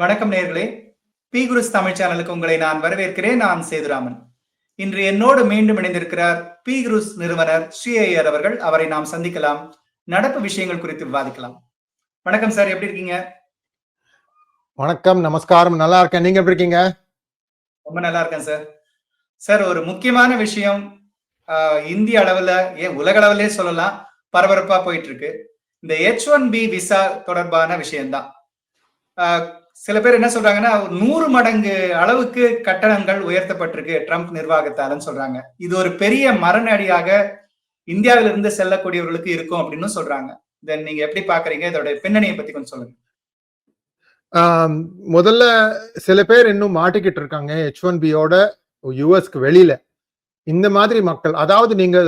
வணக்கம் நேர்களே. பி குருஸ் தமிழ் சேனலுக்கு உங்களை நான் வரவேற்கிறேன். நான் சேதுராமன். இன்று என்னோடு மீண்டும் இணைந்திருக்கிறார் பி குருஸ் நிறுவனர் ஸ்ரீ ஐயர் அவர்கள். அவரை நாம் சந்திக்கலாம். நடப்பு விஷயங்கள் குறித்து விவாதிக்கலாம். வணக்கம் சார் எப்படி இருக்கீங்க? வணக்கம் நமஸ்காரம். நல்லா இருக்கேன். நீங்க எப்படி இருக்கீங்க? ரொம்ப நல்லா இருக்கேன் சார். சார் ஒரு முக்கியமான விஷயம் இந்திய அளவுல ஏன் உலக அளவிலே சொல்லலாம். பரபரப்பா போயிட்டு இருக்கு. இந்த ஹெச் ஒன் பி விசா தொடர்பான விஷயம்தான். சில பேர் என்ன சொல்றாங்கன்னா நூறு மடங்கு அளவுக்கு கட்டணங்கள் உயர்த்தப்பட்டிருக்கு ட்ரம்ப் நிர்வாகத்தாலன்னு சொல்றாங்க. இது ஒரு பெரிய மரநடியாக இந்தியாவிலிருந்து செல்லக்கூடியவர்களுக்கு இருக்கும் அப்படின்னு சொல்றாங்க. தென் நீங்க எப்படி பாக்குறீங்க? இதோட பின்னணியை பத்தி கொஞ்சம் சொல்லுங்க. முதல்ல சில பேர் இன்னும் மாட்டிக்கிட்டு இருக்காங்க ஹெச் ஒன் பியோட யூஎஸ்க்கு வெளியில. இந்த மாதிரி மக்கள் அதாவது நீங்க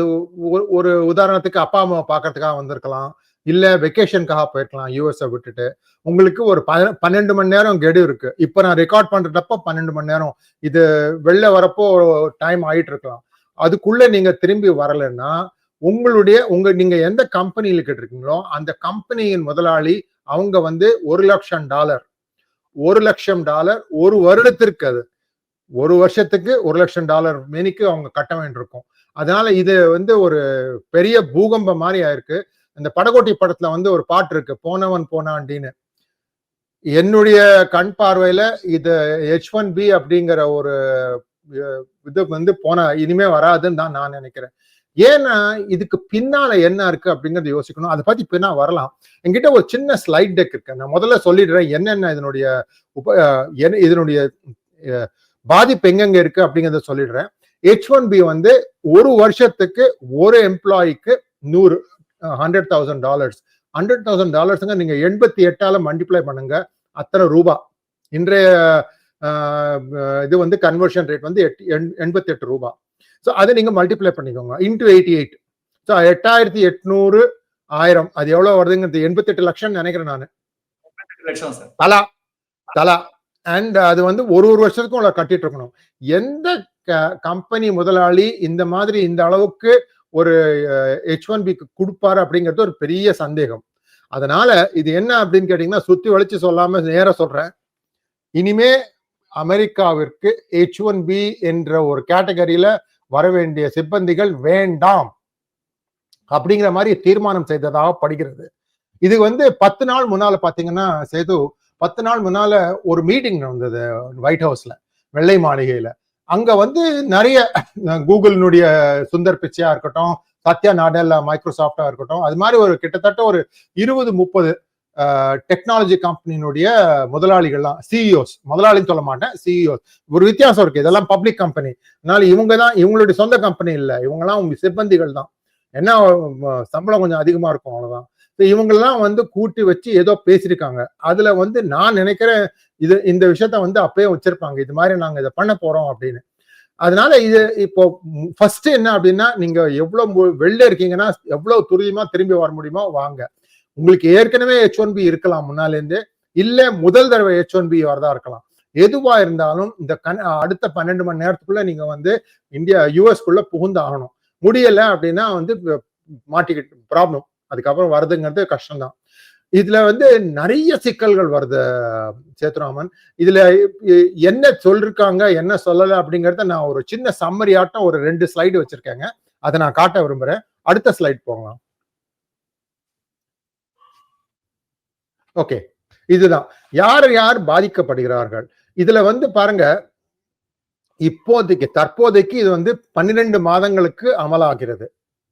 ஒரு உதாரணத்துக்கு அப்பா அம்மா பாக்குறதுக்காக வந்திருக்கலாம். இல்லை வெக்கேஷனுக்காக போயிருக்கலாம் யூஎஸை விட்டுட்டு. உங்களுக்கு ஒரு பன்னெண்டு மணி நேரம் கெடு இருக்கு. இப்போ நான் ரெக்கார்ட் பண்ணுறப்ப பன்னெண்டு மணி நேரம். இது வெளில வரப்போ டைம் ஆயிட்டு இருக்கலாம். அதுக்குள்ள நீங்க திரும்பி வரலைன்னா உங்களுடைய உங்க நீங்க எந்த கம்பெனியில கேட்டிருக்கீங்களோ அந்த கம்பெனியின் முதலாளி அவங்க வந்து ஒரு லட்சம் டாலர். ஒரு லட்சம் டாலர் ஒரு வருடத்திற்கு அது. ஒரு வருஷத்துக்கு ஒரு லட்சம் டாலர் மேனிக்கு அவங்க கட்ட வேண்டியிருக்கும். அதனால இது வந்து ஒரு பெரிய பூகம்பம் மாதிரி ஆயிருக்கு. இந்த படகோட்டி படத்துல வந்து ஒரு பாட்டு இருக்கு போனவன் போனாண்டின்னு என்னுடைய கண் பார்வையில இது ஹெச் ஒன் பி அப்படிங்கிற ஒரு இது வந்து போன இனிமே வராதுன்னு தான் நான் நினைக்கிறேன். ஏன்னா இதுக்கு பின்னால என்ன இருக்கு அப்படிங்கறத யோசிக்கணும். அதை பத்தி பின்னா வரலாம். என்கிட்ட ஒரு சின்ன ஸ்லைட் டெக் இருக்கு. நான் முதல்ல சொல்லிடுறேன் என்னென்ன இதனுடைய உப என்ன- இதனுடைய பாதிப்பு எங்கெங்க இருக்கு அப்படிங்கறத சொல்லிடுறேன். ஹெச் ஒன் பி வந்து ஒரு வருஷத்துக்கு ஒரு எம்ப்ளாய்க்கு நூறு hundred thousand dollars hundred thousand டாலர்ஸுங்க நீங்க எண்பத்தி எட்டால மல்டிப்ளை பண்ணுங்க அத்தனை ரூபா. இன்றைய இது வந்து கன்வர்ஷன் ரேட் வந்து எண்பத்தி எட்டு ரூபா. ஸோ அதை நீங்க மல்டிப்ளை பண்ணிக்கோங்க. இன்டூ எயிட்டி எயிட் ஸோ எட்டாயிரத்தி எட்நூறு ஆயிரம். அது எவ்வளவு வருதுங்கிறது எண்பத்தி எட்டு லட்சம் நினைக்கிறேன் நான். தலா தலா. அண்ட் அது வந்து ஒரு ஒரு வருஷத்துக்கும் கட்டிட்டு இருக்கணும். எந்த கம்பெனி முதலாளி இந்த மாதிரி இந்த அளவுக்கு ஒரு ஹெச் ஒன் பிக்கு கொடுப்பாரு அப்படிங்கிறது ஒரு பெரிய சந்தேகம். அதனால இது என்ன அப்படின்னு கேட்டீங்கன்னா சுத்தி வளைச்சு சொல்லாம நேர சொல்றேன். இனிமே அமெரிக்காவிற்கு ஹெச் ஒன் பி என்ற ஒரு கேட்டகரியில வர வேண்டிய சிப்பந்திகள் வேண்டாம் அப்படிங்கிற மாதிரி தீர்மானம் செய்ததாக படுகிறது. இது வந்து பத்து நாள் முன்னால பாத்தீங்கன்னா சேது பத்து நாள் முன்னால ஒரு மீட்டிங் நடந்தது ஒயிட் ஹவுஸ்ல வெள்ளை மாளிகையில. அங்க வந்து நிறைய கூகுளினுடைய சுந்தர் பிச்சையா இருக்கட்டும் சத்யா நாடெல்லா மைக்ரோசாஃப்டா இருக்கட்டும் அது மாதிரி ஒரு கிட்டத்தட்ட ஒரு இருபது முப்பது டெக்னாலஜி கம்பெனியினுடைய முதலாளிகள்லாம் சிஇஓஸ் முதலாளின்னு சொல்ல மாட்டேன் சிஇஓஸ் ஒரு வித்தியாசம் இருக்கு இதெல்லாம் பப்ளிக் கம்பெனி அதனால இவங்க தான் இவங்களுடைய சொந்த கம்பெனி இல்லை. இவங்கெல்லாம் உங்க சிப்பந்திகள் தான். என்ன சம்பளம் கொஞ்சம் அதிகமா இருக்கும் அவ்வளவுதான். இவங்கெல்லாம் வந்து கூட்டி வச்சு ஏதோ பேசியிருக்காங்க. அதுல வந்து நான் நினைக்கிறேன் இது இந்த விஷயத்த வந்து அப்பயே வச்சிருப்பாங்க. இது மாதிரி நாங்க இதை பண்ண போறோம் அப்படின்னு. அதனால இது இப்போ ஃபர்ஸ்ட் என்ன அப்படின்னா நீங்க எவ்வளவு வெளில இருக்கீங்கன்னா எவ்வளவு துரிதமா திரும்பி வர முடியுமோ வாங்க. உங்களுக்கு ஏற்கனவே ஹெச் ஒன் பி இருக்கலாம் முன்னால இருந்து இல்ல முதல் தடவை ஹெச் ஒன் பி வரதா இருக்கலாம். எதுவா இருந்தாலும் இந்த கண் அடுத்த பன்னெண்டு மணி நேரத்துக்குள்ள நீங்க வந்து இந்தியா யூஎஸ்குள்ள புகுந்தாகணும். முடியல அப்படின்னா வந்து மாட்டிக்கிட்டு ப்ராப்ளம் அதுக்கப்புறம் வருதுங்கிறது கஷ்டம்தான். இதுல வந்து நிறைய சிக்கல்கள் வருது சேத்துராமன். இதுல என்ன சொல்லிருக்காங்க என்ன சொல்லல அப்படிங்கறத நான் ஒரு சின்ன சம்மரி ஆட்டம் ஒரு ரெண்டு ஸ்லைடு வச்சிருக்கேங்க. அதை நான் காட்ட விரும்புறேன். அடுத்த ஸ்லைட் போகலாம். ஓகே இதுதான். யார் யார் பாதிக்கப்படுகிறார்கள்? இதுல வந்து பாருங்க இப்போதைக்கு தற்போதைக்கு இது வந்து பன்னிரெண்டு மாதங்களுக்கு அமலாகிறது.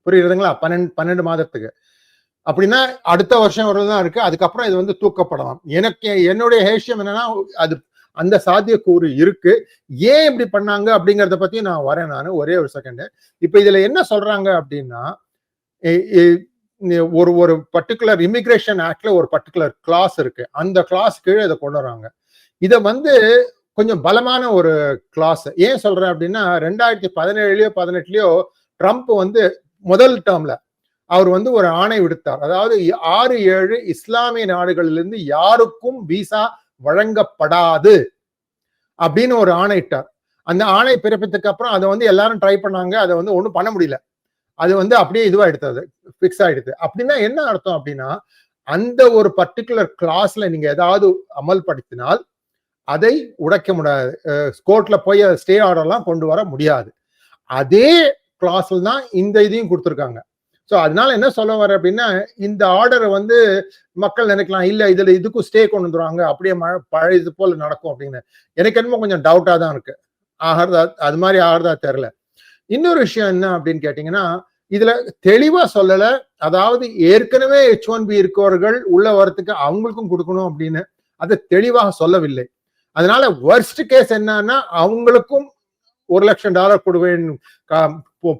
புரியுதுங்களா பன்னெண்டு பன்னெண்டு மாதத்துக்கு. அப்படின்னா அடுத்த வருஷம் வரதான் இருக்கு. அதுக்கப்புறம் இது வந்து தூக்கப்படலாம். எனக்கு என்னுடைய ஹேஷியம் என்னன்னா அது அந்த சாத்தியக்கூறு இருக்கு. ஏன் இப்படி பண்ணாங்க அப்படிங்கறத பத்தி நான் வரேன் நான் ஒரே ஒரு செகண்டு இப்ப இதுல என்ன சொல்றாங்க அப்படின்னா ஒரு ஒரு பர்டிகுலர் இமிகிரேஷன் ஆக்ட்ல ஒரு பர்டிகுலர் கிளாஸ் இருக்கு. அந்த கிளாஸ் கீழே இதை கொண்டு வராங்க. இதை வந்து கொஞ்சம் பலமான ஒரு கிளாஸ் ஏன் சொல்றேன் அப்படின்னா ரெண்டாயிரத்தி பதினேழுலயோ பதினெட்டுலயோ ட்ரம்ப் வந்து முதல் டேர்ம்ல அவர் வந்து ஒரு ஆணை விடுத்தார். அதாவது ஆறு ஏழு இஸ்லாமிய நாடுகளிலிருந்து யாருக்கும் விசா வழங்கப்படாது அப்படின்னு ஒரு ஆணையிட்டார் அந்த ஆணை பிறப்பித்ததுக்கு அப்புறம் அதை வந்து எல்லாரும் ட்ரை பண்ணாங்க. அதை வந்து ஒன்றும் பண்ண முடியல. அது வந்து அப்படியே இதுவா எடுத்தது ஃபிக்ஸ் ஆயிடுது. அப்படின்னா என்ன அர்த்தம் அப்படின்னா அந்த ஒரு பர்டிகுலர் கிளாஸ்ல நீங்க ஏதாவது அமல்படுத்தினால் அதை உடைக்க முடியாது. கோர்ட்ல போய் ஸ்டே ஆர்டர்லாம் கொண்டு வர முடியாது. அதே கிளாஸ்ல தான் இந்த இதையும் கொடுத்துருக்காங்க. ஸோ அதனால என்ன சொல்ல வர அப்படின்னா இந்த ஆர்டரை வந்து மக்கள் நினைக்கலாம் இல்லை இதில் இதுக்கும் ஸ்டே கொண்டு வந்துருவாங்க அப்படியே மழை பழைய இது போல் நடக்கும் அப்படின்னு. எனக்கு என்னமோ கொஞ்சம் டவுட்டாக தான் இருக்கு. ஆகிறதா அது மாதிரி ஆகிறதா தெரில இன்னொரு விஷயம் என்ன அப்படின்னு கேட்டிங்கன்னா இதுல தெளிவா சொல்லல அதாவது ஏற்கனவே ஹெச் ஒன் பி இருக்கவர்கள் உள்ள வரத்துக்கு அவங்களுக்கும் கொடுக்கணும் அப்படின்னு அதை தெளிவாக சொல்லவில்லை. அதனால ஒர்ஸ்ட் கேஸ் என்னன்னா அவங்களுக்கும் ஒரு லட்சம் டாலர் கொடுவேன்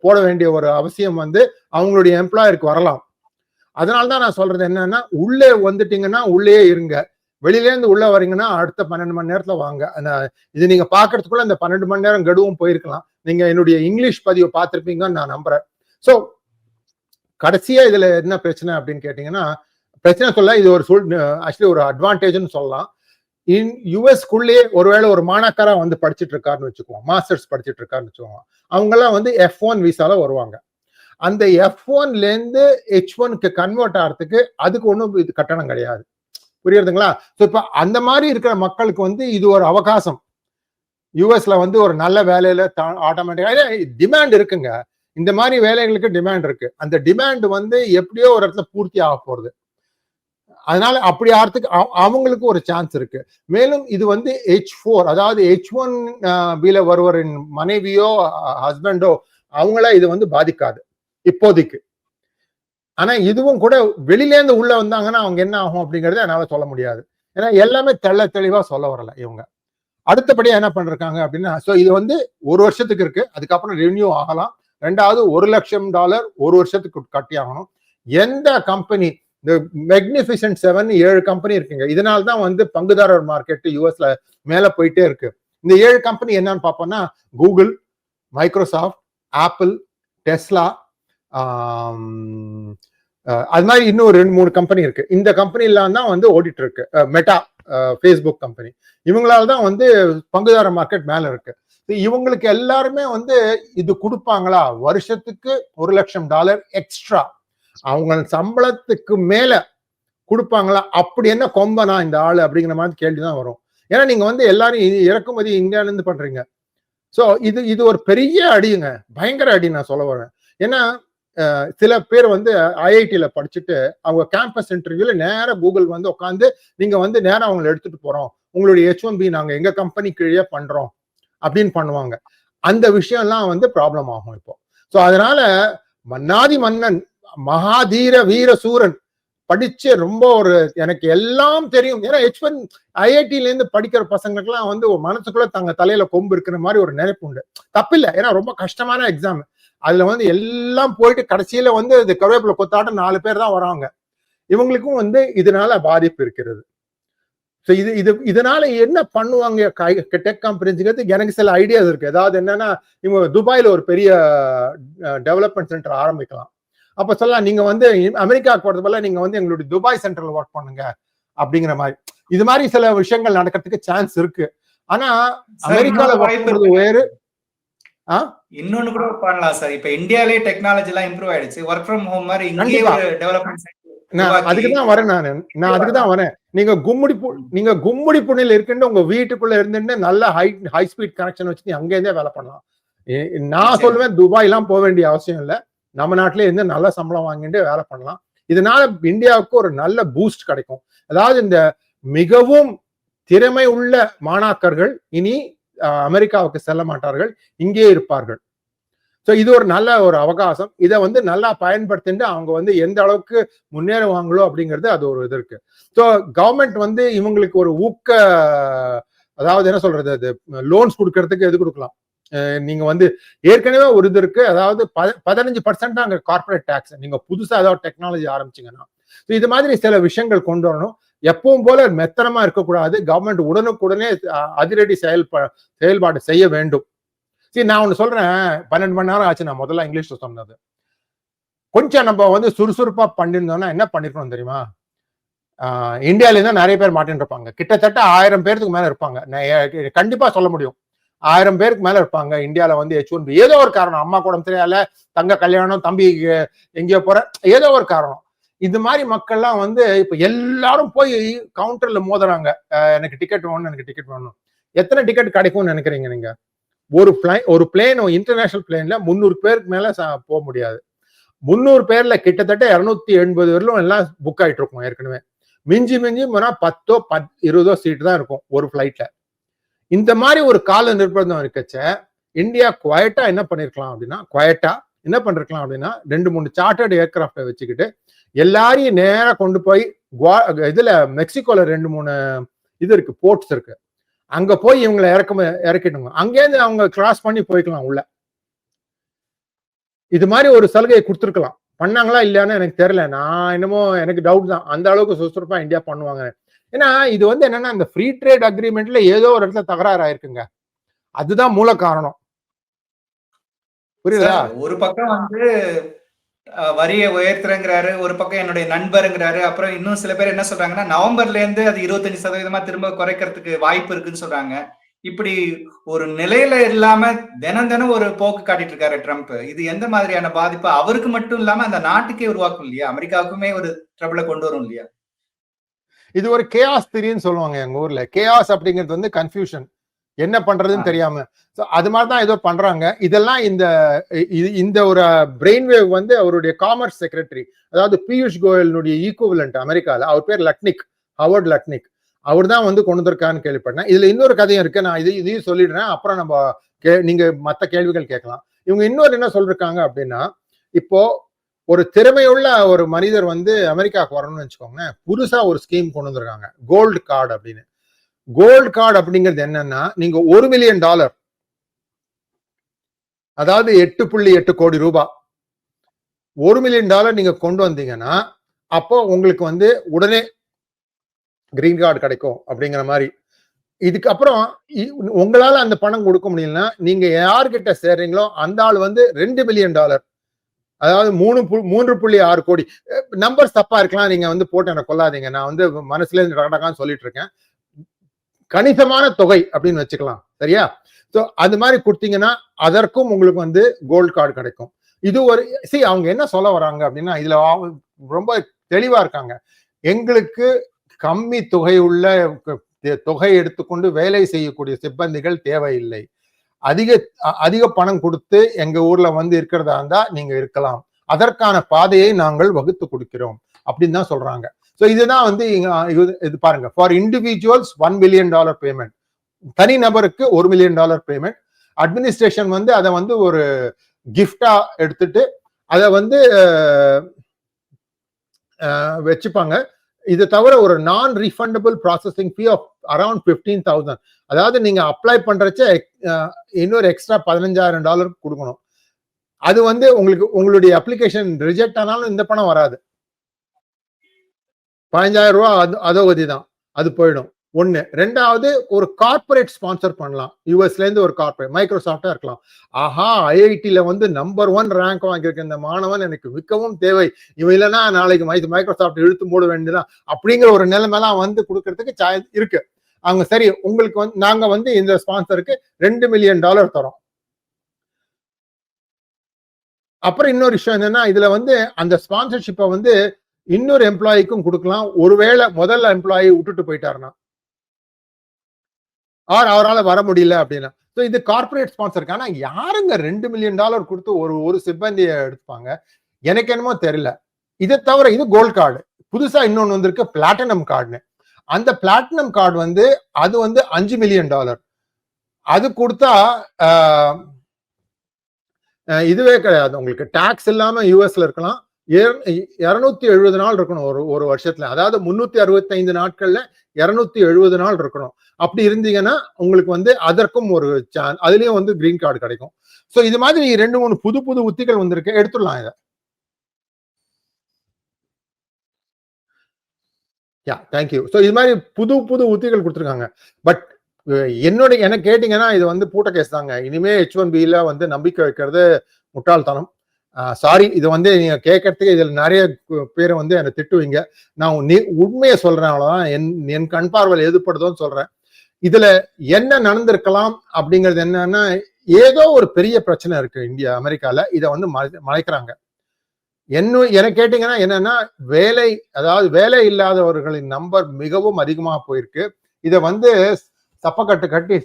போட வேண்டிய ஒரு அவசியம் வந்து அவங்களுடைய எம்ப்ளாயருக்கு வரலாம். அதனால தான் நான் சொல்றது என்னன்னா உள்ளே வந்துட்டீங்கன்னா உள்ளே இருங்க. வெளியிலேருந்து உள்ள வரீங்கன்னா அடுத்த பன்னெண்டு மணி நேரத்துல வாங்க. அந்த இது நீங்க பாக்குறதுக்குள்ள அந்த பன்னெண்டு மணி நேரம் கடுவும் போயிருக்கலாம். நீங்க என்னுடைய இங்கிலீஷ் பதிவை பார்த்துருப்பீங்கன்னு நான் நம்புறேன். ஸோ கடைசியா இதுல என்ன பிரச்சனை அப்படின்னு கேட்டீங்கன்னா பிரச்சனை சொல்ல இது ஒரு சொல் ஆக்சுவலி ஒரு அட்வான்டேஜ்னு சொல்லலாம். இன் யுஎஸ்குள்ளேயே ஒருவேளை ஒரு மாணாக்கரா வந்து படிச்சுட்டு இருக்காருன்னு வச்சுக்குவோம். மாஸ்டர்ஸ் படிச்சுட்டு இருக்காருன்னு வச்சுக்கோங்க அவங்கெல்லாம் வந்து எஃப் ஒன் விசால வருவாங்க. அந்த எஃப் ஒன்லேருந்து ஹெச் ஒன்க்கு கன்வெர்ட் ஆகிறதுக்கு அதுக்கு ஒன்றும் இது கட்டணம் கிடையாது. புரியுறதுங்களா? ஸோ இப்போ அந்த மாதிரி இருக்கிற மக்களுக்கு வந்து இது ஒரு அவகாசம். யூஎஸ்ல வந்து ஒரு நல்ல வேலையில ஆட்டோமேட்டிக்காக டிமாண்ட் இருக்குங்க. இந்த மாதிரி வேலைகளுக்கு டிமாண்ட் இருக்கு. அந்த டிமாண்ட் வந்து எப்படியோ ஒரு இடத்துல பூர்த்தி ஆக போறது அதனால அப்படி ஆறதுக்கு அவங்களுக்கு ஒரு சான்ஸ் இருக்கு. மேலும் இது வந்து ஹெச் ஃபோர் அதாவது ஹெச் ஒன் பில வருவரின் மனைவியோ ஹஸ்பண்டோ அவங்கள இது வந்து பாதிக்காது இப்போதைக்கு. ஆனா இதுவும் கூட வெளியிலேருந்து உள்ள வந்தாங்கன்னா அவங்க என்ன ஆகும் அப்படிங்கறத என்னால சொல்ல முடியாது. ஏன்னா எல்லாமே தெள்ள தெளிவா சொல்ல வரல இவங்க. அடுத்தபடியா என்ன பண்ணிருக்காங்க அப்படின்னா ஸோ இது வந்து ஒரு வருஷத்துக்கு இருக்கு அதுக்கப்புறம் ரெவன்யூ ஆகலாம். ரெண்டாவது ஒரு லட்சம் டாலர் ஒரு வருஷத்துக்கு கட்டி ஆகணும் எந்த கம்பெனி இந்த மெக்னிஃபிஷன் செவன் ஏழு கம்பெனி இருக்குங்க. இதனால தான் வந்து பங்குதாரர் மார்க்கெட் யூஎஸ்ல மேல போயிட்டே இருக்கு. இந்த ஏழு கம்பெனி என்னன்னு பார்ப்போம்னா கூகுள் மைக்ரோசாஃப்ட் ஆப்பிள் டெஸ்லா அது மாதிரி இன்னும் ரெண்டு மூணு கம்பெனி இருக்கு. இந்த கம்பெனிலாம் தான் வந்து ஓடிட்டு இருக்கு. மெட்டா ஃபேஸ்புக் கம்பெனி இவங்களால தான் வந்து பங்குதார மார்க்கெட் மேல இருக்கு. இவங்களுக்கு எல்லாருமே வந்து இது கொடுப்பாங்களா? வருஷத்துக்கு ஒரு லட்சம் டாலர் எக்ஸ்ட்ரா அவங்க சம்பளத்துக்கு மேல கொடுப்பாங்களா? அப்படி என்ன கொம்பனா இந்த ஆளு அப்படிங்கிற மாதிரி கேள்விதான் வரும். ஏன்னா நீங்க வந்து எல்லாரும் இறக்குமதி இந்தியால இருந்து பண்றீங்க. ஸோ இது இது ஒரு பெரிய அடிங்க. பயங்கர அடி நான் சொல்ல வரேன். ஏன்னா சில பேர் வந்து ஐஐடியில படிச்சுட்டு அவங்க கேம்பஸ் இன்டர்வியூல நேராக கூகுள் வந்து உட்காந்து நீங்க வந்து நேரம் அவங்களை எடுத்துகிட்டு போறோம். உங்களுடைய ஹெச் ஒன் பி நாங்க எங்க கம்பெனி கீழே பண்றோம். அப்படின்னு பண்ணுவாங்க. அந்த விஷயம்லாம் வந்து ப்ராப்ளம் ஆகும் இப்போ. ஸோ அதனால மன்னாதி மன்னன் மகாதீர வீர சூரன் படிச்சு ரொம்ப ஒரு எனக்கு எல்லாம் தெரியும். ஏன்னா ஹெச் ஒன் ஐஐடில இருந்து படிக்கிற பசங்களுக்குலாம் வந்து மனசுக்குள்ள தங்க தலையில கொம்பு இருக்கிற மாதிரி ஒரு நினைப்பு உண்டு. தப்பில்லை. ஏன்னா ரொம்ப கஷ்டமான எக்ஸாம் அதுல வந்து எல்லாம் போயிட்டு கடைசியில வந்து இது கருவேப்பில கொத்தாட்டம் நாலு பேர் தான் வராங்க. இவங்களுக்கும் வந்து இதனால பாதிப்பு இருக்கிறது. ஸோ இது இது இதனால என்ன பண்ணுவாங்க? டெக் கம்பெனிஸுங்கிறது எனக்கு சில ஐடியாஸ் இருக்கு. ஏதாவது என்னன்னா இவங்க துபாயில ஒரு பெரிய டெவலப்மெண்ட் சென்டர் ஆரம்பிக்கலாம். அப்ப சொல்லலாம் நீங்க வந்து அமெரிக்காவுக்கு போறது போல நீங்க வந்து எங்களுடைய துபாய் சென்டர்ல ஒர்க் பண்ணுங்க அப்படிங்கிற மாதிரி. இது மாதிரி சில விஷயங்கள் நடக்கிறதுக்கு சான்ஸ் இருக்கு. ஆனா அமெரிக்கால வாய்ப்பு வேறு. இன்னொன்னு கூட பண்ணலாம் சார். இப்ப இந்தியாலே டெக்னாலஜி எல்லாம் இம்ப்ரூவ் ஆயிடுச்சு. ஒர்க் ஃப்ரம் ஹோம் மாதிரி இங்கே டெவலப்மெண்ட் நான் அதுக்கு தான் வரேன் நான். நான் அதுக்கு தான் வரேன். நீங்க கும்முடி நீங்க கும்முடி புண்ணில் இருக்குன்னு உங்க வீட்டுக்குள்ள இருந்துட்டு நல்ல ஹை ஹை ஸ்பீட் கனெக்ஷன் வச்சு நீ அங்க இருந்தே வேலை பண்ணலாம். நான் சொல்லுவேன் துபாய் எல்லாம் போக வேண்டிய அவசியம் இல்லை. நம்ம நாட்டிலே இருந்து நல்ல சம்பளம் வாங்கிட்டு வேலை பண்ணலாம். இதனால இந்தியாவுக்கு ஒரு நல்ல பூஸ்ட் கிடைக்கும். அதாவது இந்த மிகவும் திறமை உள்ள மாணாக்கர்கள் இனி அமெரிக்காவுக்கு செல்ல மாட்டார்கள் இங்கே இருப்பார்கள். ஸோ இது ஒரு நல்ல ஒரு அவகாசம். இதை வந்து நல்லா பயன்படுத்திட்டு அவங்க வந்து எந்த அளவுக்கு முன்னேறுவாங்களோ அப்படிங்கிறது அது ஒரு இது இருக்கு. ஸோ கவர்மெண்ட் வந்து இவங்களுக்கு ஒரு ஊக்க அதாவது என்ன சொல்றது அது லோன்ஸ் கொடுக்கறதுக்கு எது கொடுக்கலாம்? நீங்க வந்து ஏற்கனவே ஒரு இது இருக்கு. அதாவது பதினஞ்சு பர்சன்ட் அங்க கார்பரேட் டேக்ஸ் நீங்க புதுசா ஏதாவது டெக்னாலஜி ஆரம்பிச்சீங்கன்னா. இது மாதிரி சில விஷயங்கள் கொண்டு வரணும். எப்பவும் போல மெத்தனமா இருக்கக்கூடாது. கவர்மெண்ட் உடனுக்குடனே அதிரடி செயல் செயல்பாடு செய்ய வேண்டும். சரி நான் ஒண்ணு சொல்றேன். பன்னெண்டு மணி நேரம் ஆச்சு. நான் முதல்ல இங்கிலீஷ்ல சொன்னது. கொஞ்சம் நம்ம வந்து சுறுசுறுப்பா பண்ணிருந்தோம்னா என்ன பண்ணிருக்கணும் தெரியுமா? இந்தியாவிலேருந்து நிறைய பேர் மாட்டின்னு இருப்பாங்க கிட்டத்தட்ட ஆயிரம் பேர்த்துக்கு மேல இருப்பாங்க. கண்டிப்பா சொல்ல முடியும். ஆயிரம் பேருக்கு மேல இருப்பாங்க. இந்தியால வந்து ஹெச் ஒன் பி ஏதோ ஒரு காரணம். அம்மா கூட தெரியாத தங்க கல்யாணம் தம்பி எங்கேயோ போற ஏதோ ஒரு காரணம். இந்த மாதிரி மக்கள்லாம் வந்து இப்ப எல்லாரும் போய் கவுண்டர்ல மோதுறாங்க. எனக்கு டிக்கெட் வேணும் எனக்கு டிக்கெட் வேணும். எத்தனை டிக்கெட் கிடைக்கும்னு நினைக்கிறீங்க நீங்க? ஒரு பிளை ஒரு பிளேன் இன்டர்நேஷனல் பிளேன்ல முந்நூறு பேருக்கு மேல போக முடியாது. முந்நூறு பேர்ல கிட்டத்தட்ட இருநூத்தி எண்பது வரலும் எல்லாம் புக் ஆயிட்டு இருக்கும் ஏற்கனவே. மிஞ்சி மிஞ்சி போனா பத்தோ பத் இருபதோ சீட்டு தான் இருக்கும் ஒரு ஃபிளைட்ல இந்த மாதிரி ஒரு கால நிர்பந்தம் இருக்கச்ச இந்தியா குவாய்ட்டா என்ன பண்ணிருக்கலாம் அப்படின்னா குவாய்ட்டா என்ன பண்ணிருக்கலாம் அப்படின்னா ரெண்டு மூணு சார்ட்டர்டு ஏர்கிராஃப்டை வச்சுக்கிட்டு எல்லாரையும் நேராக கொண்டு போய் குவா இதுல மெக்சிகோல ரெண்டு மூணு இது இருக்கு போர்ட்ஸ் இருக்கு. அங்க போய் இவங்களை இறக்க இறக்கிடுங்க. அங்கேருந்து அவங்க கிராஸ் பண்ணி போய்க்கலாம் உள்ள. இது மாதிரி ஒரு சலுகையை கொடுத்துருக்கலாம். பண்ணாங்களா இல்லையான்னு எனக்கு தெரியல. நான் என்னமோ எனக்கு டவுட் தான். அந்த அளவுக்கு சுறுசுறுப்பா இந்தியா பண்ணுவாங்க. ஏன்னா இது வந்து என்னன்னா இந்த ஃப்ரீ ட்ரேட் அக்ரிமெண்ட்ல ஏதோ ஒரு இடத்துல தகராறு ஆயிருக்குங்க. அதுதான் மூல காரணம். புரியுதா? ஒரு பக்கம் வந்து வரியை உயர்த்துறேங்கிறாரு ஒரு பக்கம் என்னுடைய நண்பருங்கிறாரு. அப்புறம் இன்னும் சில பேர் என்ன சொல்றாங்கன்னா நவம்பர்ல இருந்து அது இருபத்தஞ்சு சதவீதமா திரும்ப குறைக்கிறதுக்கு வாய்ப்பு இருக்குன்னு சொல்றாங்க. இப்படி ஒரு நிலையில இல்லாம தினம் தினம் ஒரு போக்கு காட்டிட்டு இருக்காரு ட்ரம்ப். இது எந்த மாதிரியான பாதிப்பு? அவருக்கு மட்டும் இல்லாம அந்த நாட்டுக்கே உருவாக்கும் இல்லையா? அமெரிக்காவுக்குமே ஒரு ட்ரபிளை கொண்டு வரும் இல்லையா? இது ஒரு கேஆஸ் திரின்னு சொல்லுவாங்க எங்க ஊர்ல. கேஆஸ் அப்படிங்கிறது வந்து கன்ஃபியூஷன் என்ன பண்றதுன்னு. தெரியாம. So, அது மாதிரி தான் ஏதோ பண்றாங்க. இதெல்லாம் இந்த இந்த ஒரு பிரெயின் வேவ் வந்து அவருடைய காமர்ஸ் செக்ரட்டரி அதாவது பியூஷ் கோயலினுடைய ஈக்குவலண்ட் அமெரிக்கால. அவர் பேர் லட்னிக் ஹவர்ட் லட்னிக் அவர் தான் வந்து கொண்டு வந்திருக்கான்னு கேள்விப்பட்டேன். இதுல இன்னொரு கதையும் இருக்கு. நான் இது இதையும் சொல்லிடுறேன். அப்புறம் நம்ம கே- நீங்க மத்த கேள்விகள் கேட்கலாம். இவங்க இன்னொரு என்ன சொல்றாங்க அப்படின்னா இப்போ ஒரு திறமையுள்ள ஒரு மனிதர் வந்து அமெரிக்காவுக்கு வரணும்னு வச்சுக்கோங்களேன் புதுசா ஒரு ஸ்கீம் கொண்டு வந்திருக்காங்க கோல்டு கார்டு அப்படின்னு. கோல்டு கார்டு அப்படிங்கிறது என்னன்னா நீங்க ஒரு மில்லியன் டாலர் அதாவது எட்டு புள்ளி எட்டு கோடி ரூபாய் ஒரு மில்லியன் டாலர் நீங்க கொண்டு வந்தீங்கன்னா அப்போ உங்களுக்கு வந்து உடனே கிரீன் கார்டு கிடைக்கும் அப்படிங்கிற மாதிரி. இதுக்கப்புறம் இ- உங்களால அந்த பணம் கொடுக்க முடியலன்னா நீங்க யார்கிட்ட சேர்றீங்களோ அந்த ஆள் வந்து ரெண்டு மில்லியன் டாலர் அதாவது மூணு பு- மூன்று புள்ளி ஆறு கோடி. நம்பர்ஸ் தப்பா இருக்கலாம். நீங்க வந்து போட்டு எனக்கு கொள்ளாதீங்க நான் வந்து மனசுல இருந்து கடகான்னு சொல்லிட்டு இருக்கேன் கணிசமான தொகை அப்படின்னு வச்சுக்கலாம். சரியா? ஸோ அது மாதிரி கொடுத்தீங்கன்னா அதற்கும் உங்களுக்கு வந்து கோல்டு கார்டு கிடைக்கும். இது ஒரு சி அவங்க என்ன சொல்ல வராங்க அப்படின்னா இதுல ரொம்ப தெளிவா இருக்காங்க. எங்களுக்கு கம்மி தொகை உள்ள தொகை எடுத்துக்கொண்டு வேலை செய்யக்கூடிய சிப்பந்திகள் தேவையில்லை. அதிக அதிக பணம் கொடுத்து எங்க ஊர்ல வந்து இருக்கிறதா இருந்தா நீங்க இருக்கலாம். அதற்கான பாதையை நாங்கள் வகுத்து கொடுக்கிறோம். அப்படின்னு தான் சொல்றாங்க. ஸோ இதுதான் வந்து இது- இது பாருங்க. For individuals one million dollar payment தனி நபருக்கு ஒரு மில்லியன் டாலர் பேமெண்ட் அட்மினிஸ்ட்ரேஷன் வந்து அதை வந்து ஒரு கிஃப்டா எடுத்துட்டு அதை வந்து வச்சுப்பாங்க. இது தவிர ஒரு non refundable processing fee of around fifteen thousand அதாவது நீங்க அப்ளை பண்றச்ச இன்னொரு எக்ஸ்ட்ரா பதினஞ்சாயிரம் டாலர் கொடுக்கணும். அது வந்து உங்களுக்கு உங்களுடைய அப்ளிகேஷன் ரிஜெக்ட் ஆனாலும் இந்த பணம் வராது. பதினஞ்சாயிரம் ரூபா அது அதோகதி தான் அது போயிடும். ஒண்ணு. ரெண்டாவது ஒரு கார்ப்பரேட் ஸ்பான்சர் பண்ணலாம். யூஎஸ்ல இருந்து ஒரு கார்ப்பரேட் மைக்ரோசாஃப்டா இருக்கலாம். ஆஹா ஐஐடியில் வந்து நம்பர் ஒன் ரேங்க் வாங்கியிருக்க இந்த மாணவன் எனக்கு மிக்கவும் தேவை. இவன் இல்லைன்னா நாளைக்கு மை மைக்ரோசாஃப்ட் இழுத்து மூட வேண்டியதான் அப்படிங்கிற ஒரு நிலைமைலாம் வந்து கொடுக்கறதுக்கு சாய் இருக்கு. அவங்க சரி உங்களுக்கு வந்து நாங்க வந்து இந்த ஸ்பான்சருக்கு ரெண்டு மில்லியன் டாலர் தரோம் அப்புறம் இன்னொரு விஷயம் என்னன்னா இதுல வந்து அந்த ஸ்பான்சர்ஷிப்பை வந்து இன்னொரு எம்ப்ளாயிக்கும் கொடுக்கலாம். ஒருவேளை முதல் எம்ப்ளாயி விட்டுட்டு போயிட்டாருன்னா. ஆர் அவரால் வர முடியல அப்படின்னா. ஸோ இது கார்ப்பரேட் ஸ்பான்சருக்கு ஆனால் யாருங்க ரெண்டு மில்லியன் டாலர் கொடுத்து ஒரு ஒரு சிப்பந்தியை எடுப்பாங்க எனக்கு என்னமோ தெரியல. இதை தவிர இது கோல்ட் கார்டு புதுசா இன்னொன்று வந்திருக்கு பிளாட்டினம் கார்டுன்னு அந்த பிளாட்டினம் கார்டு வந்து அது வந்து அஞ்சு மில்லியன் டாலர் அது கொடுத்தா இதுவே கிடையாது. உங்களுக்கு டாக்ஸ் இல்லாம யூஎஸ்ல இருக்கலாம். இருநூத்தி எழுபது நாள் இருக்கணும் ஒரு ஒரு வருஷத்துல. அதாவது முன்னூத்தி அறுபத்தைந்து நாட்கள்ல இருநூத்தி எழுபது நாள் இருக்கணும். அப்படி இருந்தீங்கன்னா உங்களுக்கு வந்து அதற்கும் ஒரு சான் அதுலயும் வந்து கிரீன் கார்டு கிடைக்கும். ஸோ இது மாதிரி ரெண்டு மூணு புது புது உத்திகள் வந்திருக்கு. எடுத்துடலாம் இதை. யா தேங்க்யூ ஸோ இது மாதிரி புது புது உத்திகள் கொடுத்துருக்காங்க. பட் என்னோட என்ன கேட்டிங்கன்னா இது வந்து பூட்ட கேஸ் தாங்க. இனிமே ஹெச் ஒன் பியில் வந்து நம்பிக்கை வைக்கிறது முட்டாள்தனம். சாரி இது வந்து நீங்கள் கேட்கறதுக்கு இதில் நிறைய பேர் பேரை வந்து என்னை திட்டுவீங்க. நான் நீ உண்மையை சொல்கிறேன் அவ்வளோதான் என் என் கண் பார்வையில் எதுப்படுதோன்னு சொல்கிறேன் இதில் என்ன நடந்திருக்கலாம் அப்படிங்கிறது என்னன்னா ஏதோ ஒரு பெரிய பிரச்சனை இருக்கு இந்தியா அமெரிக்காவில் இதை வந்து மறை- மறைக்கிறாங்க. என்ன என கேட்டீங்கன்னா என்னன்னா வேலை அதாவது வேலை இல்லாதவர்களின் நம்பர் மிகவும் அதிகமாக போயிருக்கு. இதை வந்து சப்பக்கட்டு கட்டி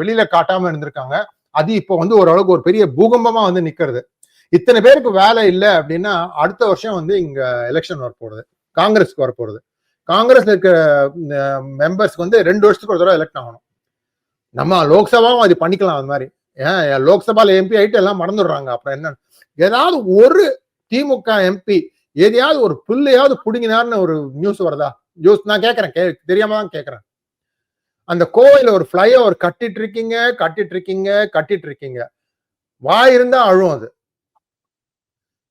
வெளியில காட்டாம இருந்திருக்காங்க. அது இப்போ வந்து ஓரளவுக்கு ஒரு பெரிய பூகம்பமா வந்து நிக்கிறது. இத்தனை பேருக்கு வேலை இல்லை அப்படின்னா அடுத்த வருஷம் வந்து இங்க எலெக்ஷன் வரப்போகுது காங்கிரஸ்க்கு வரப்போகுது காங்கிரஸ்ல இருக்கிற மெம்பர்ஸ்க்கு வந்து ரெண்டு வருஷத்துக்கு ஒரு தடவை எலெக்ட் ஆகணும். நம்ம லோக்சபாவும் அது பண்ணிக்கலாம் அது மாதிரி. ஏன் லோக்சபால எம்பி ஆயிட்டு எல்லாம் மறந்துடுறாங்க. அப்புறம் என்ன ஏதாவது ஒரு திமுக எம்பி எதையாவது ஒரு புள்ளையாவது பிடுங்கினார்னு ஒரு நியூஸ் வருதா? நியூஸ் நான் கேட்கறேன் கே தெரியாம தான் கேட்கறேன் அந்த கோவையில ஒரு ஃப்ளைஓவர் கட்டிட்டு இருக்கீங்க கட்டிட்டு இருக்கீங்க கட்டிட்டு இருக்கீங்க. வாய் இருந்தா அழும் அது.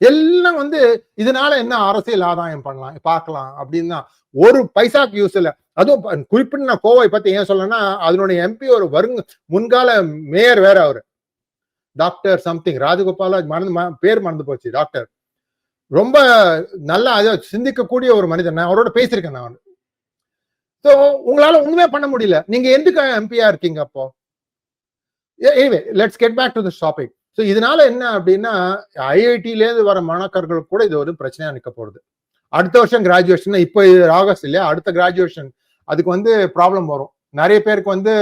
எல்லாம் வந்து இதனால என்ன அரசியல் ஆதாயம் பண்ணலாம் பார்க்கலாம் அப்படின்னா ஒரு பைசாக்கு யூஸ் இல்ல. அதுவும் குறிப்பிட்ட குறிப்பிட்டு நான் கோவை பத்தி ஏன் சொல்லணும்னா அதனுடைய எம்பி ஒரு வருங்க முன்கால மேயர் வேற அவரு. டாக்டர் சம்திங் ராஜகோபால மறந்து ம- பேர் மறந்து போச்சு டாக்டர் ரொம்ப நல்லா அதை சிந்திக்கக்கூடிய ஒரு மனிதன். நான் அவரோட பேசியிருக்கேன் நான். ஸோ உங்களால ஒண்ணுமே பண்ண முடியல. நீங்க எதுக்கு எம்பியா இருக்கீங்க அப்போ? Anyway let's get back to this topic so இதனால என்ன அப்படின்னா ஐஐடியிலேருந்து வர மாணாக்கர்களுக்கு கூட இது ஒரு பிரச்சனையா நிற்க போகுது. அடுத்த வருஷம் கிராஜுவேஷன் இப்போ இது ஆகஸ்ட் இல்லையா? அடுத்த கிராஜுவேஷன் அதுக்கு வந்து ப்ராப்ளம் வரும். நிறைய பேருக்கு வந்து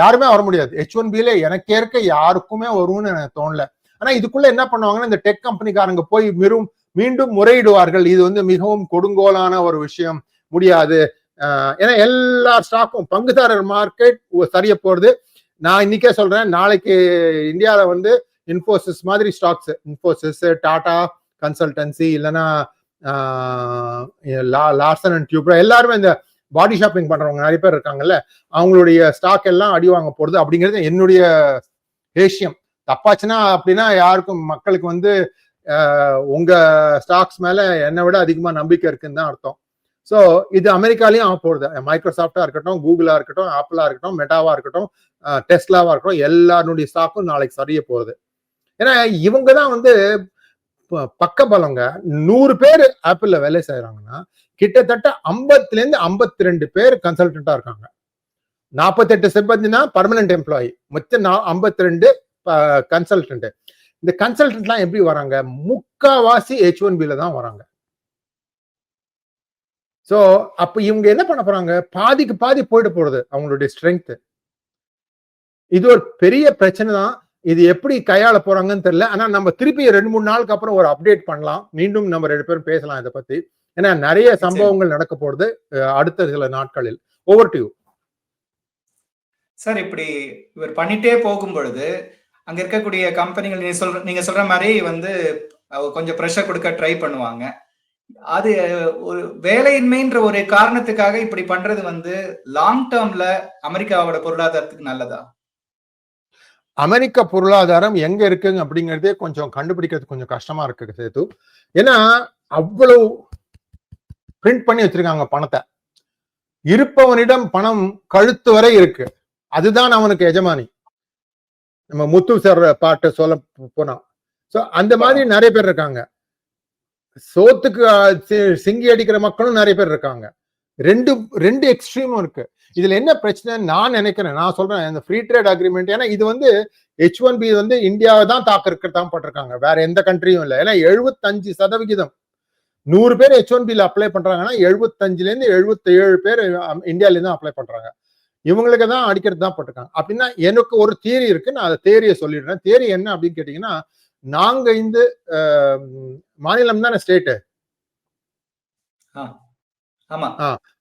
யாருமே வர முடியாது. ஹெச் ஒன் பில எனக்கு இருக்க யாருக்குமே வரும்னு எனக்கு தோணல. ஆனா இதுக்குள்ள என்ன பண்ணுவாங்கன்னா இந்த டெக் கம்பெனிக்காரங்க போய் மிரும் மீண்டும் முறையிடுவார்கள். இது வந்து மிகவும் கொடுங்கோலான ஒரு விஷயம். முடியாது. ஏன்னா எல்லா ஸ்டாக்கும் பங்குதாரர் மார்க்கெட் சரிய போறது. நான் இன்னைக்கே சொல்றேன் நாளைக்கு இந்தியாவில் வந்து இன்ஃபோசிஸ் மாதிரி ஸ்டாக்ஸ் இன்ஃபோசிஸ் டாடா கன்சல்டன்சி இல்லைன்னா லார்சன் அண்ட் டியூப்ரா எல்லாருமே இந்த பாடி ஷாப்பிங் பண்றவங்க நிறைய பேர் இருக்காங்கல்ல அவங்களுடைய ஸ்டாக் எல்லாம் அடி வாங்க போறது அப்படிங்கிறது என்னுடைய ஏஷியம் தப்பாச்சுன்னா அப்படின்னா யாருக்கும் மக்களுக்கு வந்து உங்க ஸ்டாக்ஸ் மேல என்னை விட அதிகமா நம்பிக்கை இருக்குன்னு தான் அர்த்தம். ஸோ இது அமெரிக்காலையும் ஆக போகுது மைக்ரோசாஃப்டா இருக்கட்டும் கூகுளா இருக்கட்டும் ஆப்பிளா இருக்கட்டும் மெட்டாவா இருக்கட்டும் டெஸ்லாவா இருக்கட்டும் எல்லாருடைய ஸ்டாக்கும் நாளைக்கு சரிய போகுது ஏன்னா இவங்க தான் வந்து ப- பக்க பலங்க நூறு பேர் ஆப்பிள்ல வேலை செய்யறாங்கன்னா கிட்டத்தட்ட ஐம்பத்துல இருந்து ஐம்பத்தி ரெண்டு பேர் கன்சல்டன்டா இருக்காங்க. நாற்பத்தெட்டு சிப்பந்தினா பர்மனன்ட் எம்ப்ளாயி மொத்தம் ஐம்பத்தி ரெண்டு கன்சல்டன்ட் இந்த கன்சல்டன்ட்லாம் எப்படி வராங்க? முக்காவாசி ஹெச் ஒன் பில தான் வராங்க. சோ அப்ப இவங்க என்ன பண்ண போறாங்க? பாதிக்கு பாதி போயிட்டு போறது அவங்களுடைய ஸ்ட்ரென்த் இது ஒரு பெரிய பிரச்சனை தான். இது எப்படி கையாள போறாங்கன்னு தெரியல. ஆனா நம்ம திருப்பி ரெண்டு மூணு நாளுக்கு அப்புறம் ஒரு அப்டேட் பண்ணலாம். மீண்டும் நம்ம ரெண்டு பேரும் பேசலாம் இதை பத்தி. ஏன்னா நிறைய சம்பவங்கள் நடக்க போறது அடுத்த சில நாட்களில். ஓவர் டு சார் இப்படி இவர் பண்ணிட்டே போகும் பொழுது அங்க இருக்கக்கூடிய கம்பெனிகள் நீங்க சொல்ற நீங்க சொல்ற மாதிரி வந்து கொஞ்சம் ப்ரெஷர் கொடுக்க ட்ரை பண்ணுவாங்க. அது ஒரு வேலையின்மைன்ற ஒரு காரணத்துக்காக இப்படி பண்றது வந்து லாங் டேர்ம்ல அமெரிக்காவோட பொருளாதாரத்துக்கு நல்லதா? அமெரிக்க பொருளாதாரம் எங்க இருக்குங்க அப்படிங்கறதே கொஞ்சம் கண்டுபிடிக்கிறது கொஞ்சம் கஷ்டமா இருக்கு சேத்து ஏன்னா அவ்வளவு பிரிண்ட் பண்ணி வச்சிருக்காங்க பணத்தை. இருப்பவனிடம் பணம் கழுத்து வரை இருக்கு. அதுதான் அவனுக்கு எஜமானி. நம்ம முத்து சார் பாட்டு சொல்ல போனா. சோ அந்த மாதிரி நிறைய பேர் இருக்காங்க. சோத்துக்கு சிங்கி அடிக்கிற மக்களும் நிறைய பேர் இருக்காங்க. ரெண்டு ரெண்டு எக்ஸ்ட்ரீமும் இருக்கு. இதுல என்ன பிரச்சனை நான் நினைக்கிறேன். நான் சொல்றேன் இந்த ஃப்ரீ ட்ரேட் அக்ரிமெண்ட் ஏன்னா இது வந்து ஹெச் ஒன் பி வந்து இந்தியாவை தான் தாக்க தான் போட்டிருக்காங்க. வேற எந்த கண்ட்ரியும் இல்லை. ஏன்னா எழுபத்தஞ்சு சதவிகிதம். நூறு பேர் ஹெச் ஒன் பில அப்ளை பண்றாங்கன்னா எழுபத்தஞ்சுல இருந்து எழுபத்தி ஏழு பேர் இந்தியால இருந்து அப்ளை பண்றாங்க. இவங்களுக்கு தான் அடிக்கிறது தான் போட்டிருக்காங்க. அப்படின்னா எனக்கு ஒரு தியரி இருக்கு. நான் அந்த தேரியை சொல்லிடுறேன். தேரி என்ன அப்படின்னு கேட்டீங்கன்னா நாங்க இந்த மாநிலம் தானே ஸ்டேட்டு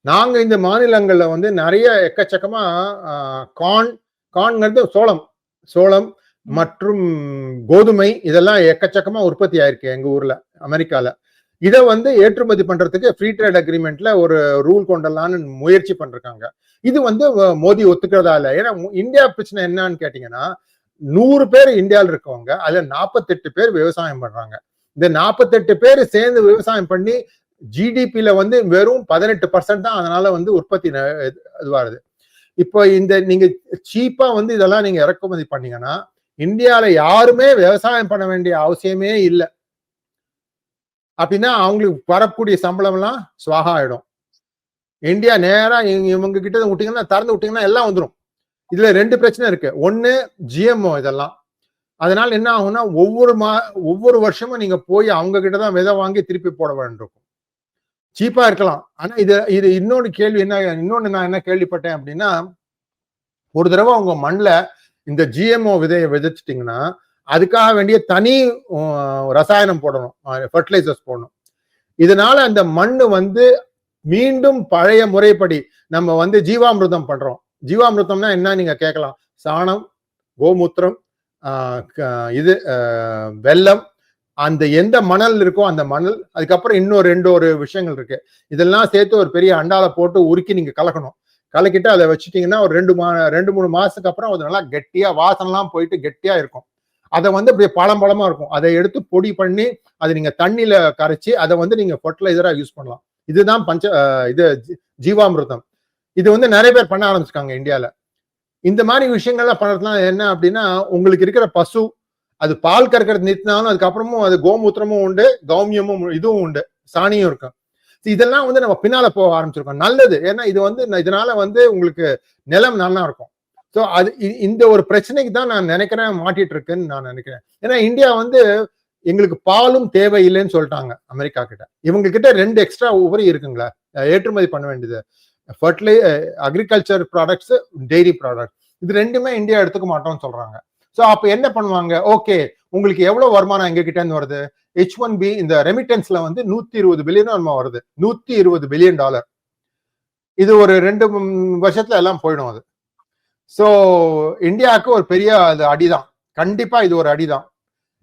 நாங்க இந்த மாநிலங்கள்ல வந்து நிறைய எக்கச்சக்கமா கான் கான்ங்கிறது சோளம் சோளம் மற்றும் கோதுமை இதெல்லாம் எக்கச்சக்கமா உற்பத்தி ஆயிருக்கு எங்க ஊர்ல அமெரிக்கால. இதை வந்து ஏற்றுமதி பண்றதுக்கு ஃப்ரீ ட்ரேட் அக்ரிமெண்ட்ல ஒரு ரூல் கொண்டலான்னு முயற்சி பண்றாங்க. இது வந்து மோடி ஒத்துக்கிறதா இல்லை. ஏன்னா மு- இந்தியா பிரச்சனை என்னன்னு கேட்டீங்கன்னா நூறு பேர் இந்தியாவில் இருக்கவங்க அதுல நாற்பத்தெட்டு பேர் விவசாயம் பண்றாங்க. இந்த நாற்பத்தெட்டு பேர் சேர்ந்து விவசாயம் பண்ணி ஜிடிபியில வந்து வெறும் பதினெட்டு பர்சன்ட் தான் அதனால வந்து உற்பத்தி இது- இதுவாகுது. இப்போ இந்த நீங்க சீப்பா வந்து இதெல்லாம் நீங்க இறக்குமதி பண்ணீங்கன்னா இந்தியாவில யாருமே விவசாயம் பண்ண வேண்டிய அவசியமே இல்லை. அப்படின்னா அவங்களுக்கு வரக்கூடிய சம்பளம் எல்லாம் சுவாகா ஆயிடும். இந்தியா நேரா இவங்க இவங்க கிட்ட விட்டீங்கன்னா திறந்து விட்டீங்கன்னா எல்லாம் வந்துடும் இதுல ரெண்டு பிரச்சனை இருக்கு. ஒண்ணு ஜிஎம்ஓ இதெல்லாம். அதனால என்ன ஆகும்னா ஒவ்வொரு மா ஒவ்வொரு வருஷமும் நீங்க போய் அவங்க கிட்ட தான் விதை வாங்கி திருப்பி போட வேண்டியிருக்கும். சீப்பா இருக்கலாம். ஆனா இது இது இன்னொரு கேள்வி என்ன இன்னொன்னு நான் என்ன கேள்விப்பட்டேன் அப்படின்னா ஒரு தடவை உங்க மண்ணில் இந்த ஜிஎம்ஓ விதையை விதைச்சிட்டிங்கன்னா அதுக்காக வேண்டிய தனி ரசாயனம் போடணும் ஃபர்டிலைசர்ஸ் போடணும். இதனால அந்த மண் வந்து மீண்டும் பழைய முறைப்படி நம்ம வந்து ஜீவாமிர்தம் பண்றோம். ஜீவாமிர்தம்னா என்ன நீங்க கேட்கலாம்? சாணம் கோமூத்திரம் க- இது வெள்ளம் அந்த எந்த மணல் இருக்கோ அந்த மணல் அதுக்கப்புறம் இன்னும் ரெண்டு ஒரு விஷயங்கள் இருக்கு. இதெல்லாம் சேர்த்து ஒரு பெரிய அண்டால போட்டு உருக்கி நீங்க கலக்கணும். கலக்கிட்டு அதை வச்சுட்டீங்கன்னா ஒரு ரெண்டு மா ரெண்டு மூணு மாசத்துக்கு அப்புறம் அது நல்லா கெட்டியா வாசனைலாம் போயிட்டு கெட்டியா இருக்கும். அதை வந்து அப்படியே பழம் பழமா இருக்கும். அதை எடுத்து பொடி பண்ணி அதை நீங்க தண்ணியில கரைச்சி அதை வந்து நீங்க ஃபர்டிலைசரா யூஸ் பண்ணலாம். இதுதான் பஞ்ச இது ஜீவாமிர்தம். இது வந்து நிறைய பேர் பண்ண ஆரம்பிச்சிருக்காங்க இந்தியாவில் இந்த மாதிரி விஷயங்கள்லாம் பண்ணுறதுலாம் என்ன அப்படின்னா உங்களுக்கு இருக்கிற பசு அது பால் கறக்கிறது நிறுத்தினாலும் அதுக்கப்புறமும் அது கோமூத்திரமும் உண்டு கௌமியமும் இதுவும் உண்டு சாணியும் இருக்கும். இதெல்லாம் வந்து நம்ம பின்னால போக ஆரம்பிச்சிருக்கோம். நல்லது. ஏன்னா இது வந்து இதனால வந்து உங்களுக்கு நிலம் நல்லா இருக்கும். ஸோ அது இந்த ஒரு பிரச்சனைக்கு தான் நான் நினைக்கிறேன் மாட்டிட்டு இருக்குன்னு நான் நினைக்கிறேன். ஏன்னா இந்தியா வந்து எங்களுக்கு பாலும் தேவையில்லைன்னு சொல்லிட்டாங்க அமெரிக்கா கிட்ட. இவங்க கிட்ட ரெண்டு எக்ஸ்ட்ரா உபரி இருக்குங்களா ஏற்றுமதி பண்ண வேண்டியது. Fertiliser agriculture products dairy product இது ரெண்டுமே இந்தியா எடுத்துக்க மாட்டோம்னு சொல்றாங்க. ஸோ அப்போ என்ன பண்ணுவாங்க? ஓகே உங்களுக்கு எவ்வளோ வருமானம் எங்க வருது? ஹெச் ஒன் பி இந்த ரெமிட்டன்ஸ்ல வந்து நூத்தி இருபது பில்லியன் நம்ம வருது. நூத்தி இருபது பில்லியன் டாலர் இது ஒரு ரெண்டு வருஷத்துல எல்லாம் போயிடும் அது. ஸோ இந்தியாவுக்கு ஒரு பெரிய அது அடிதான். கண்டிப்பா இது ஒரு அடிதான்.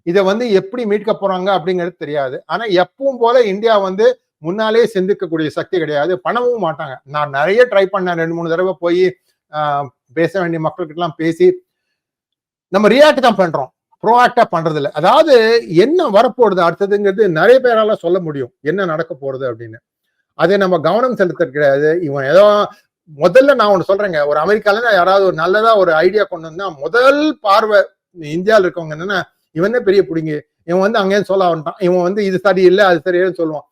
இதை வந்து எப்படி மீட்க போறாங்க அப்படிங்கிறது தெரியாது. ஆனா எப்பவும் போல இந்தியா வந்து முன்னாலே சிந்திக்கக்கூடிய சக்தி கிடையாது. பண்ணவும் மாட்டாங்க. நான் நிறைய ட்ரை பண்ணேன். ரெண்டு மூணு தடவை போய் பேச வேண்டிய மக்கள்கிட்டலாம் பேசி நம்ம ரியாக்ட் தான் பண்றோம். ப்ரோஆக்டா பண்றது அதாவது என்ன வரப்போறது அடுத்ததுங்கிறது நிறைய பேரால சொல்ல முடியும். என்ன நடக்க போறது அப்படின்னு. அதை நம்ம கவனம் செலுத்துறது கிடையாது. இவன் ஏதோ முதல்ல நான் ஒன்று சொல்றேங்க. ஒரு அமெரிக்கால யாராவது ஒரு நல்லதா ஒரு ஐடியா கொண்டு வந்தா முதல் பார்வை இந்தியாவில் இருக்கவங்க என்னன்னா இவன் பெரிய பிடிங்க. இவன் வந்து அங்கேயும் சொல்ல வந்துட்டான் இவன் வந்து இது சரியில்லை அது சரியில்லைன்னு சொல்லுவான்.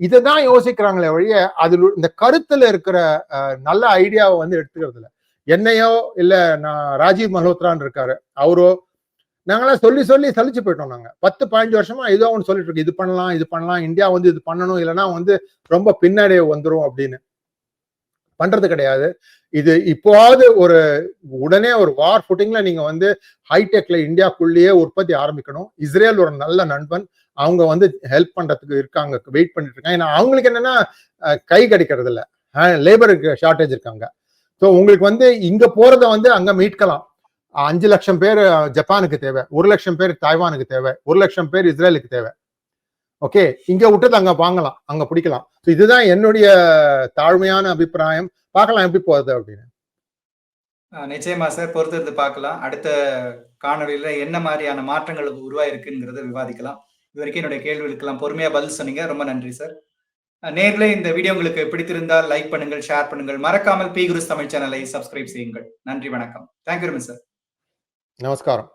இதை தான் யோசிக்கிறாங்களே வழிய அதில் இந்த கருத்துல இருக்கிற நல்ல ஐடியாவை வந்து எடுத்துக்கிறது இல்லை என்னையோ இல்ல நான் ராஜீவ் மல்ஹோத்ரான்னு இருக்காரு. அவரோ நாங்களாம் சொல்லி சொல்லி சலிச்சு போயிட்டோம் நாங்க. பத்து பதினஞ்சு வருஷமா ஏதோ ஒன்று சொல்லிட்டு இருக்கு இது பண்ணலாம் இது பண்ணலாம் இந்தியா வந்து இது பண்ணணும் இல்லைன்னா வந்து ரொம்ப பின்னாடியே வந்துடும் அப்படின்னு. பண்றது கிடையாது. இது இப்போவாவது ஒரு உடனே ஒரு வார் ஃபுட்டிங்ல நீங்க வந்து ஹைடெக்ல இந்தியாக்குள்ளேயே உற்பத்தி ஆரம்பிக்கணும். இஸ்ரேல் ஒரு நல்ல நண்பன். அவங்க வந்து ஹெல்ப் பண்றதுக்கு இருக்காங்க வெயிட் பண்ணிட்டு இருக்காங்க. ஏன்னா அவங்களுக்கு என்னன்னா கை கிடைக்கிறது இல்ல லேபருக்கு ஷார்டேஜ் இருக்காங்க. ஸோ உங்களுக்கு வந்து இங்க போறத வந்து அங்க மீட்கலாம். அஞ்சு லட்சம் பேர் ஜப்பானுக்கு தேவை. ஒரு லட்சம் பேர் தாய்வானுக்கு தேவை. ஒரு லட்சம் பேர் இஸ்ரேலுக்கு தேவை. ஓகே இங்க விட்டது அங்க வாங்கலாம் அங்க பிடிக்கலாம். ஸோ இதுதான் என்னுடைய தாழ்மையான அபிப்பிராயம். பார்க்கலாம் எப்படி போகுது அப்படின்னு. நிச்சயமா சார் பொறுத்திருந்து பார்க்கலாம். அடுத்த காணொளியில என்ன மாதிரியான மாற்றங்கள் உருவாயிருக்குங்கிறத விவாதிக்கலாம். இது வரைக்கும் என்னுடைய கேள்விகளுக்கெல்லாம் பொறுமையா பதில் சொன்னீங்க. ரொம்ப நன்றி சார் நேர்ல இந்த வீடியோ உங்களுக்கு பிடித்திருந்தால் லைக் பண்ணுங்கள் ஷேர் பண்ணுங்கள். மறக்காமல் பி குருஸ் தமிழ் சேனலை சப்ஸ்கிரைப் செய்யுங்கள். நன்றி வணக்கம். தேங்க்யூ சார் நமஸ்காரம்.